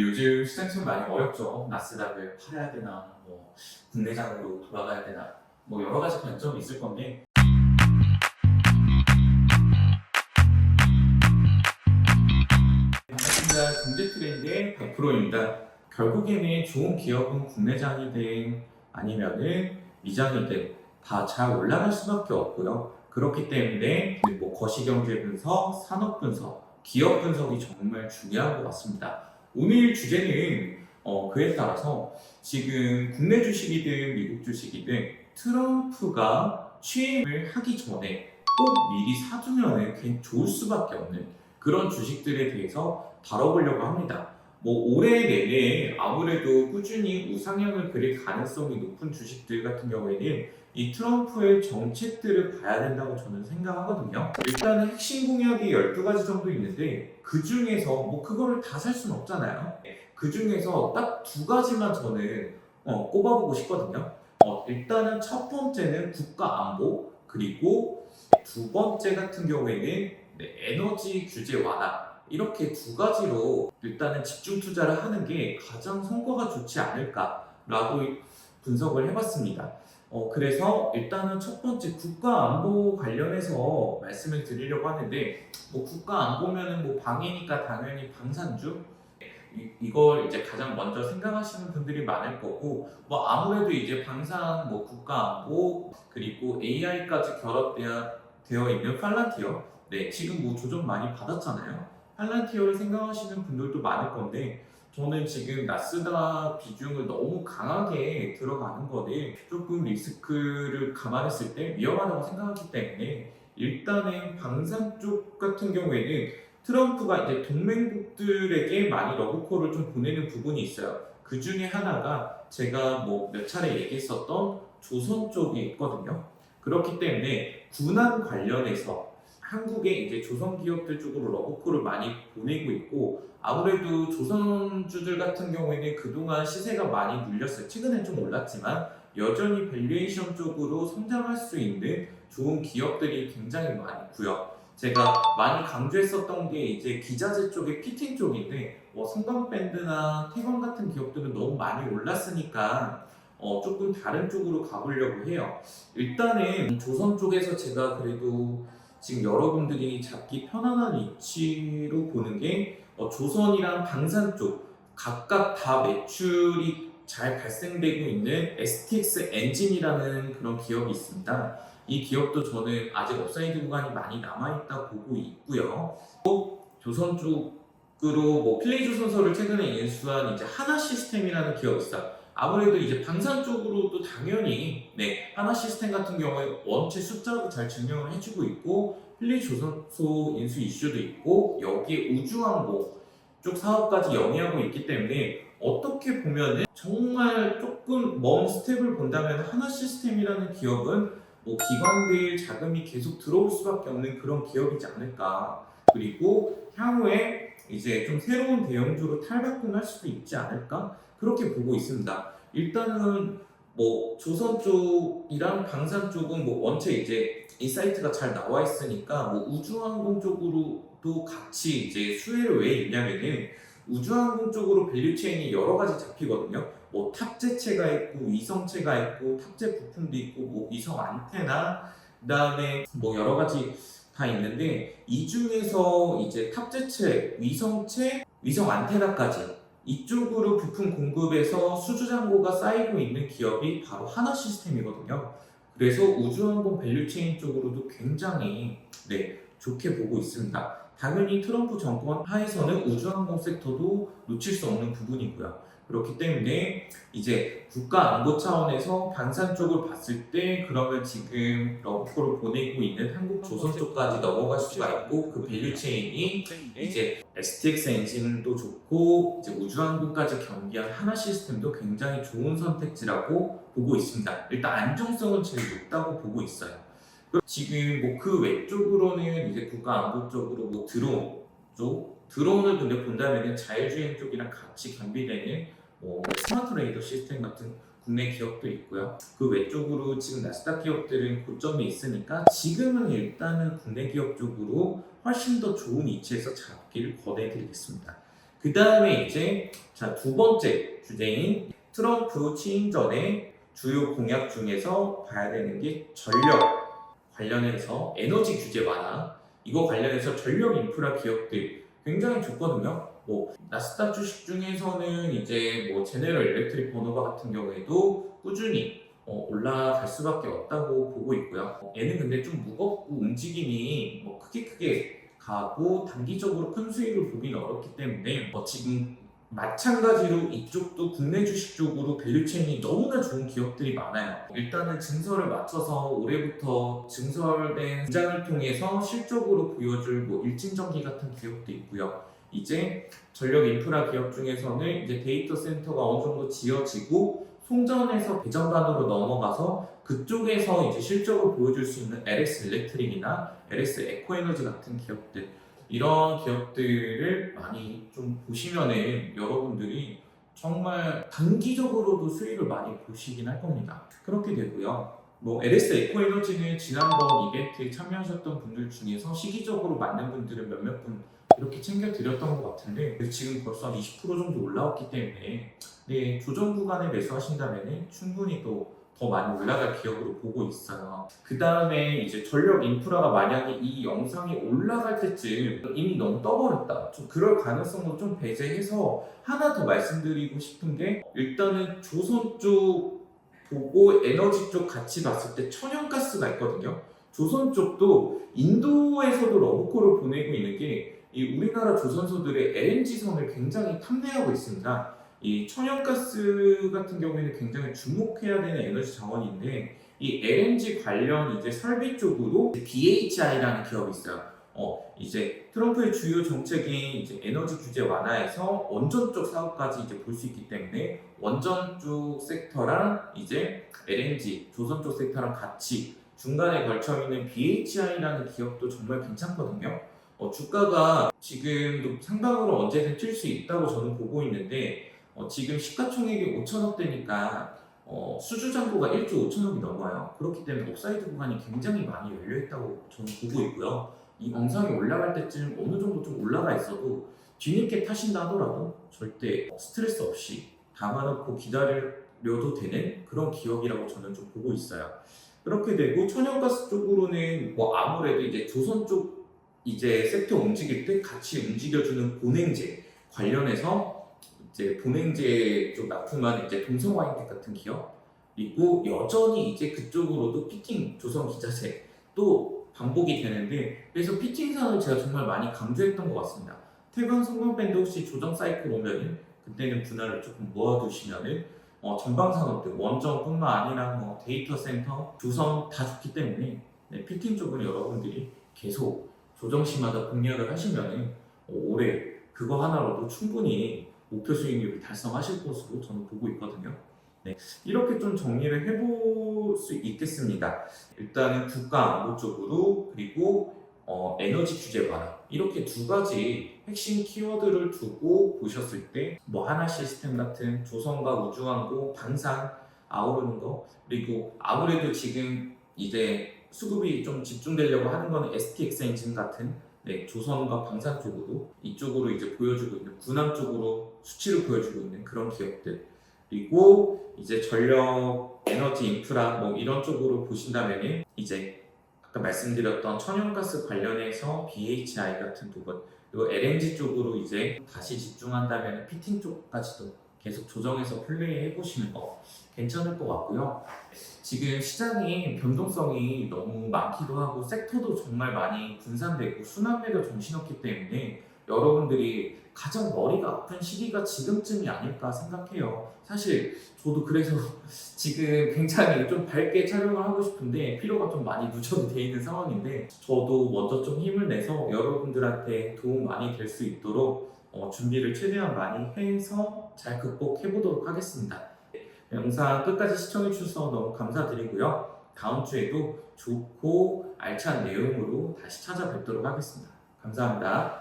요즘 시장 좀 많이 어렵죠. 나스닥을 팔아야 되나, 뭐 국내장으로 돌아가야 되나, 뭐 여러 가지 관점이 있을 건데 반갑습니다. 경제 트렌드의 100%입니다. 결국에는 좋은 기업은 국내장이든 아니면은 미장이든 다 잘 올라갈 수밖에 없고요. 그렇기 때문에 뭐 거시경제 분석, 산업 분석, 기업 분석이 정말 중요한 것 같습니다. 오늘 주제는 어, 그에 따라서 지금 국내 주식이든 미국 주식이든 트럼프가 취임을 하기 전에 꼭 미리 사두면은 괜히 좋을 수밖에 없는 그런 주식들에 대해서 다뤄보려고 합니다. 뭐 올해 내내 아무래도 꾸준히 우상향을 그릴 가능성이 높은 주식들 같은 경우에는 이 트럼프의 정책들을 봐야 된다고 저는 생각하거든요. 일단은 핵심 공약이 12가지 정도 있는데 그 중에서 뭐 그거를 다 살 수는 없잖아요. 그 중에서 딱 두 가지만 저는 어, 꼽아보고 싶거든요. 어, 일단은 첫 번째는 국가 안보 그리고 두 번째 같은 경우에는 네, 에너지 규제 완화 이렇게 두 가지로 일단은 집중 투자를 하는 게 가장 성과가 좋지 않을까라고 분석을 해봤습니다. 어, 그래서 일단은 첫 번째 국가 안보 관련해서 말씀을 드리려고 하는데 뭐 국가 안보면은 뭐 방해니까 당연히 방산주? 이, 이걸 이제 가장 먼저 생각하시는 분들이 많을 거고 뭐 아무래도 이제 방산 뭐 국가 안보 그리고 AI까지 결합되어 되어 있는 팔란티어? 네 지금 뭐 조정 많이 받았잖아요 팔란티어를 생각하시는 분들도 많을 건데 저는 지금 나스닥 비중을 너무 강하게 들어가는 거는 조금 리스크를 감안했을 때 위험하다고 생각하기 때문에 일단은 방산 쪽 같은 경우에는 트럼프가 이제 동맹국들에게 많이 러브콜을 좀 보내는 부분이 있어요. 그 중에 하나가 제가 뭐 몇 차례 얘기했었던 조선 쪽이 있거든요. 그렇기 때문에 군안 관련해서 한국의 이제 조선 기업들 쪽으로 러브콜을 많이 보내고 있고 아무래도 조선주들 같은 경우에는 그동안 시세가 많이 눌렸어요. 최근엔 좀 올랐지만 여전히 밸류에이션 쪽으로 성장할 수 있는 좋은 기업들이 굉장히 많고요. 제가 많이 강조했었던 게 이제 기자재 쪽의 피팅 쪽인데 뭐 성광밴드나 태광 같은 기업들은 너무 많이 올랐으니까 어, 조금 다른 쪽으로 가보려고 해요. 일단은 조선 쪽에서 제가 그래도 지금 여러분들이 잡기 편안한 위치로 보는 게 어, 조선이랑 방산 쪽 각각 다 매출이 잘 발생되고 있는 STX 엔진이라는 그런 기업이 있습니다. 이 기업도 저는 아직 업사이드 구간이 많이 남아있다 보고 있고요. 또 조선 쪽으로 뭐 플레이 조선소를 최근에 인수한 이제 하나 시스템이라는 기업이 있어요. 아무래도 이제 방산 쪽으로도 당연히 네 하나 시스템 같은 경우에 원체 숫자로 잘 증명을 해주고 있고 플레이 조선소 인수 이슈도 있고 여기에 우주항공 쪽 사업까지 영위하고 있기 때문에 어떻게 보면은 정말 조금 먼 스텝을 본다면 하나 시스템이라는 기업은 뭐 기관들 자금이 계속 들어올 수밖에 없는 그런 기업이지 않을까. 그리고 향후에 이제 좀 새로운 대형주로 탈바꿈할 수도 있지 않을까 그렇게 보고 있습니다. 일단은 뭐 조선 쪽이랑 방산 쪽은 뭐 원체 이제 인사이트가 잘 나와 있으니까 뭐 우주항공 쪽으로도 같이 이제 수혜를 왜 있냐면은 우주항공 쪽으로 밸류체인이 여러 가지 잡히거든요. 뭐 탑재체가 있고 위성체가 있고 탑재 부품도 있고 뭐 위성 안테나 그다음에 뭐 여러 가지 다 있는데 이 중에서 이제 탑재체, 위성체, 위성 안테나까지 이쪽으로 부품 공급에서 수주 잔고가 쌓이고 있는 기업이 바로 하나 시스템이거든요. 그래서 우주항공 밸류체인 쪽으로도 굉장히 네, 좋게 보고 있습니다. 당연히 트럼프 정권 하에서는 우주항공 섹터도 놓칠 수 없는 부분이고요. 그렇기 때문에 이제 국가 안보 차원에서 방산 쪽을 봤을 때 그러면 지금 러브콜을 보내고 있는 한국 조선 쪽까지 넘어갈 수가 있고 그 밸류 체인이 이제 STX 엔진도 좋고 이제 우주항공까지 경기한 하나 시스템도 굉장히 좋은 선택지라고 보고 있습니다. 일단 안정성은 제일 높다고 보고 있어요. 지금 뭐 그 외쪽으로는 이제 국가 안보 쪽으로 뭐 드론 쪽 드론을 근데 본다면은 자율주행 쪽이랑 같이 겸비되는 뭐 스마트 레이더 시스템 같은 국내 기업도 있고요. 그 외쪽으로 지금 나스닥 기업들은 고점이 있으니까 지금은 일단은 국내 기업 쪽으로 훨씬 더 좋은 위치에서 잡기를 권해드리겠습니다. 그 다음에 이제 자 두 번째 주제인 트럼프 취임 전에 주요 공약 중에서 봐야 되는 게 전력 관련해서 에너지 규제 완화 이거 관련해서 전력 인프라 기업들 굉장히 좋거든요. 뭐 나스닥 주식 중에서는 이제 뭐 제네럴 일렉트릭 번호가 같은 경우에도 꾸준히 어, 올라갈 수밖에 없다고 보고 있고요. 어, 얘는 근데 좀 무겁고 움직임이 뭐 크게 크게 가고 단기적으로 큰 수익을 보기는 어렵기 때문에 뭐 지금 마찬가지로 이쪽도 국내 주식 쪽으로 밸류체인이 너무나 좋은 기업들이 많아요. 일단은 증설을 맞춰서 올해부터 증설된 공장을 통해서 실적으로 보여줄 뭐 일진전기 같은 기업도 있고요. 이제 전력 인프라 기업 중에서는 이제 데이터 센터가 어느 정도 지어지고 송전에서 배전반으로 넘어가서 그쪽에서 이제 실적을 보여줄 수 있는 LS 일렉트릭이나 LS 에코에너지 같은 기업들 이런 기업들을 많이 좀 보시면은 여러분들이 정말 단기적으로도 수익을 많이 보시긴 할 겁니다. 그렇게 되고요. 뭐 LS 에코에너지는 지난번 이벤트에 참여하셨던 분들 중에서 시기적으로 맞는 분들은 몇몇 분 이렇게 챙겨 드렸던 것 같은데 지금 벌써 한 20% 정도 올라왔기 때문에 네, 조정 구간에 매수하신다면 충분히 또 더 많이 올라갈 기업으로 보고 있어요. 그 다음에 이제 전력 인프라가 만약에 이 영상이 올라갈 때쯤 이미 너무 떠버렸다. 좀 그럴 가능성도 좀 배제해서 하나 더 말씀드리고 싶은 게 일단은 조선 쪽 보고 에너지 쪽 같이 봤을 때 천연가스가 있거든요. 조선 쪽도 인도에서도 러브콜을 보내고 있는 게 이 우리나라 조선소들의 LNG선을 굉장히 탐내하고 있습니다. 이 천연가스 같은 경우에는 굉장히 주목해야 되는 에너지 자원인데 이 LNG 관련 이제 설비 쪽으로 BHI라는 기업이 있어요. 어 이제 트럼프의 주요 정책인 이제 에너지 규제 완화에서 원전 쪽 사업까지 이제 볼 수 있기 때문에 원전 쪽 섹터랑 이제 LNG 조선 쪽 섹터랑 같이 중간에 걸쳐 있는 BHI라는 기업도 정말 괜찮거든요. 어, 주가가 지금도 상방으로 언제든 튈수 있다고 저는 보고 있는데 어, 지금 시가총액이 5천억대니까 어, 수주 잔고가 1조 5천억이 넘어요. 그렇기 때문에 업사이드 구간이 굉장히 많이 열려 있다고 저는 보고 있고요. 이 영상이 올라갈 때쯤 어느 정도 좀 올라가 있어도 뒤늦게 타신다 하더라도 절대 스트레스 없이 담아놓고 기다려도 되는 그런 기업이라고 저는 좀 보고 있어요. 그렇게 되고 천연가스 쪽으로는 뭐 아무래도 이제 조선 쪽 이제 섹터 움직일 때 같이 움직여주는 보냉제 관련해서 이제 보냉제 쪽 납품한 이제 동성 와인텍 같은 기업 있고 여전히 이제 그쪽으로도 피팅 조선 기자재 또 반복이 되는데 그래서 피팅 산을 제가 정말 많이 강조했던 것 같습니다. 태광 성공 밴드 혹시 조정 사이클 오면은 그때는 분할을 조금 모아두시면은 어, 전방 산업들 원전뿐만 아니라 뭐 데이터 센터 조선 다 좋기 때문에 네, 피팅 쪽은 여러분들이 계속 조정시마다 공략을 하시면은 어, 올해 그거 하나로도 충분히 목표 수익률을 달성하실 것으로 저는 보고 있거든요. 네, 이렇게 좀 정리를 해볼 수 있겠습니다. 일단은 국가 안보 쪽으로 그리고 어, 에너지 규제 완화 이렇게 두 가지 핵심 키워드를 두고 보셨을 때 뭐 하나 시스템 같은 조선과 우주항공 방산 아우르는 거 그리고 아무래도 지금 이제 수급이 좀 집중되려고 하는 거는 STX 엔진 같은 네, 조선과 방산 쪽으로 이쪽으로 이제 보여주고 있는 군함 쪽으로 수치를 보여주고 있는 그런 기업들. 그리고 이제 전력 에너지 인프라 뭐 이런 쪽으로 보신다면은 이제 아까 말씀드렸던 천연가스 관련해서 BHI 같은 부분 그리고 LNG 쪽으로 이제 다시 집중한다면 피팅 쪽까지도 계속 조정해서 플레이 해 보시는 거 괜찮을 것 같고요. 지금 시장이 변동성이 너무 많기도 하고 섹터도 정말 많이 분산되고 순환매도 정신없기 때문에 여러분들이 가장 머리가 아픈 시기가 지금쯤이 아닐까 생각해요. 사실 저도 그래서 지금 굉장히 좀 밝게 촬영을 하고 싶은데 피로가 좀 많이 누적이 돼 있는 상황인데 저도 먼저 좀 힘을 내서 여러분들한테 도움 많이 될 수 있도록 어, 준비를 최대한 많이 해서 잘 극복해 보도록 하겠습니다. 영상 끝까지 시청해 주셔서 너무 감사드리고요. 다음 주에도 좋고 알찬 내용으로 다시 찾아뵙도록 하겠습니다. 감사합니다.